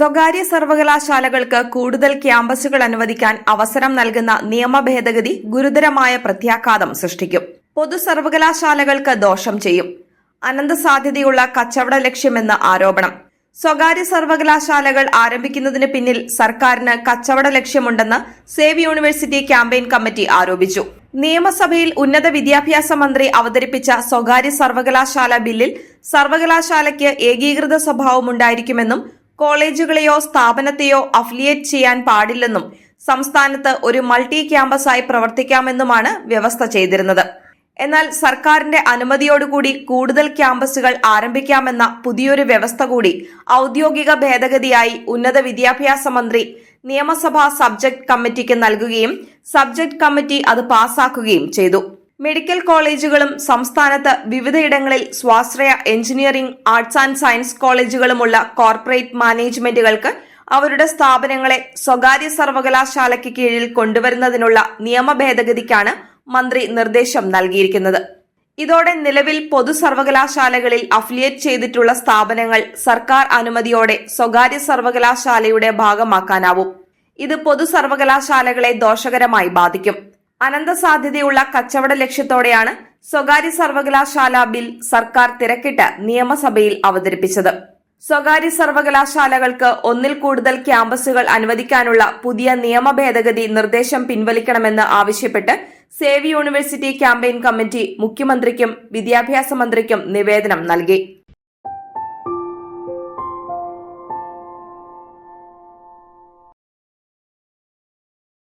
സ്വകാര്യ സർവകലാശാലകൾക്ക് കൂടുതൽ ക്യാമ്പസുകൾ അനുവദിക്കാൻ അവസരം നൽകുന്ന നിയമ ഭേദഗതി ഗുരുതരമായ പ്രത്യാഘാതം സൃഷ്ടിക്കും. പൊതു സർവകലാശാലകൾക്ക് ദോഷം ചെയ്യും. അനന്ത സാധ്യതയുള്ള കച്ചവട ലക്ഷ്യമെന്ന് ആരോപണം. സ്വകാര്യ സർവകലാശാലകൾ ആരംഭിക്കുന്നതിന് പിന്നിൽ സർക്കാരിന് കച്ചവട ലക്ഷ്യമുണ്ടെന്ന് സേവ് യൂണിവേഴ്സിറ്റി ക്യാമ്പയിൻ കമ്മിറ്റി ആരോപിച്ചു. നിയമസഭയിൽ ഉന്നത വിദ്യാഭ്യാസ മന്ത്രി അവതരിപ്പിച്ച സ്വകാര്യ സർവകലാശാല ബില്ലിൽ സർവകലാശാലയ്ക്ക് ഏകീകൃത സ്വഭാവമുണ്ടായിരിക്കുമെന്നും കോളേജുകളെയോ സ്ഥാപനത്തെയോ അഫിലിയേറ്റ് ചെയ്യാൻ പാടില്ലെന്നും സംസ്ഥാനത്ത് ഒരു മൾട്ടി ക്യാമ്പസായി പ്രവർത്തിക്കാമെന്നുമാണ് വ്യവസ്ഥ ചെയ്തിരുന്നത്. എന്നാൽ സർക്കാരിന്റെ അനുമതിയോടുകൂടി കൂടുതൽ ക്യാമ്പസുകൾ ആരംഭിക്കാമെന്ന പുതിയൊരു വ്യവസ്ഥ കൂടി ഔദ്യോഗിക ഭേദഗതിയായി ഉന്നത വിദ്യാഭ്യാസ മന്ത്രി നിയമസഭാ സബ്ജക്ട് കമ്മിറ്റിക്ക് നൽകുകയും സബ്ജക്ട് കമ്മിറ്റി അത് പാസാക്കുകയും ചെയ്തു. മെഡിക്കൽ കോളേജുകളും സംസ്ഥാനത്ത് വിവിധയിടങ്ങളിൽ സ്വാശ്രയ എഞ്ചിനീയറിംഗ് ആർട്സ് ആൻഡ് സയൻസ് കോളേജുകളുമുള്ള കോർപ്പറേറ്റ് മാനേജ്മെന്റുകൾക്ക് അവരുടെ സ്ഥാപനങ്ങളെ സ്വകാര്യ സർവകലാശാലയ്ക്ക് കീഴിൽ കൊണ്ടുവരുന്നതിനുള്ള നിയമ ഭേദഗതിക്കാണ് മന്ത്രി നിർദ്ദേശം നൽകിയിരിക്കുന്നത്. ഇതോടെ നിലവിൽ പൊതു സർവകലാശാലകളിൽ അഫിലിയേറ്റ് ചെയ്തിട്ടുള്ള സ്ഥാപനങ്ങൾ സർക്കാർ അനുമതിയോടെ സ്വകാര്യ സർവകലാശാലയുടെ ഭാഗമാക്കാനാവും. ഇത് പൊതു സർവകലാശാലകളെ ദോഷകരമായി ബാധിക്കും. അനന്ത സാധ്യതയുള്ള കച്ചവട ലക്ഷ്യത്തോടെയാണ് സ്വകാര്യ സർവകലാശാല ബിൽ സർക്കാർ തിരക്കിട്ട് നിയമസഭയിൽ അവതരിപ്പിച്ചത്. സ്വകാര്യ സർവകലാശാലകൾക്ക് ഒന്നിൽ കൂടുതൽ ക്യാമ്പസുകൾ അനുവദിക്കാനുള്ള പുതിയ നിയമ ഭേദഗതി നിർദ്ദേശം പിൻവലിക്കണമെന്ന് ആവശ്യപ്പെട്ട് സേവ് യൂണിവേഴ്സിറ്റി ക്യാമ്പയിൻ കമ്മിറ്റി മുഖ്യമന്ത്രിക്കും വിദ്യാഭ്യാസ മന്ത്രിക്കും നിവേദനം നൽകി.